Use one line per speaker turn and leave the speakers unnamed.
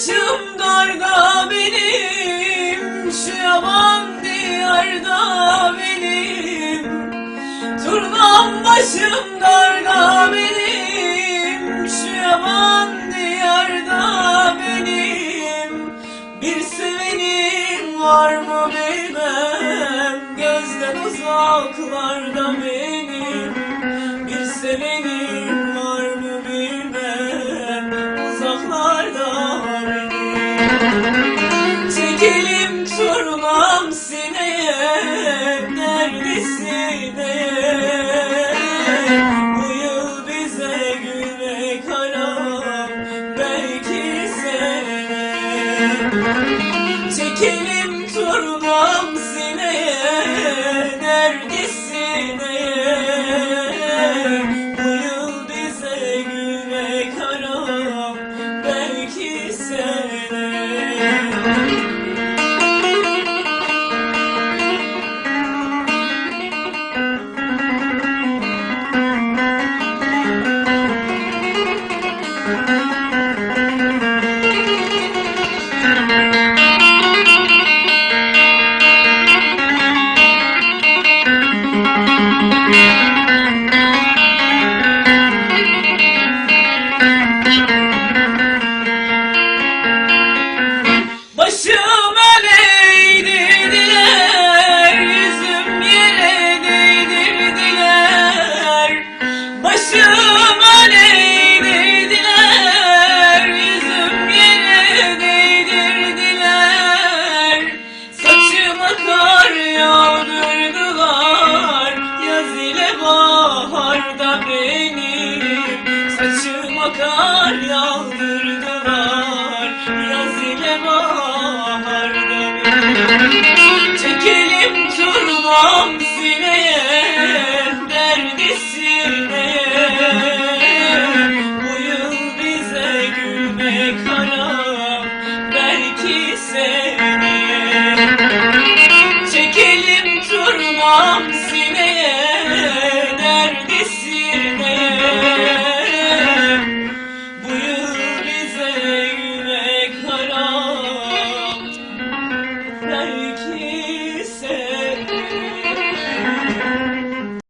başım darda benim Şu yaban diyarda benim. Turnam başım darda benim Şu yaban diyarda benim. Bir sevenim var mı bilmem Gözden uzaklarda benim. Bir sevenim Çekelim turnam sineye Neredesin ey? Bu yıl bize güne karam Belki seneye Çekelim turnam sineye Neredesin seneye Başım Çekelim turnam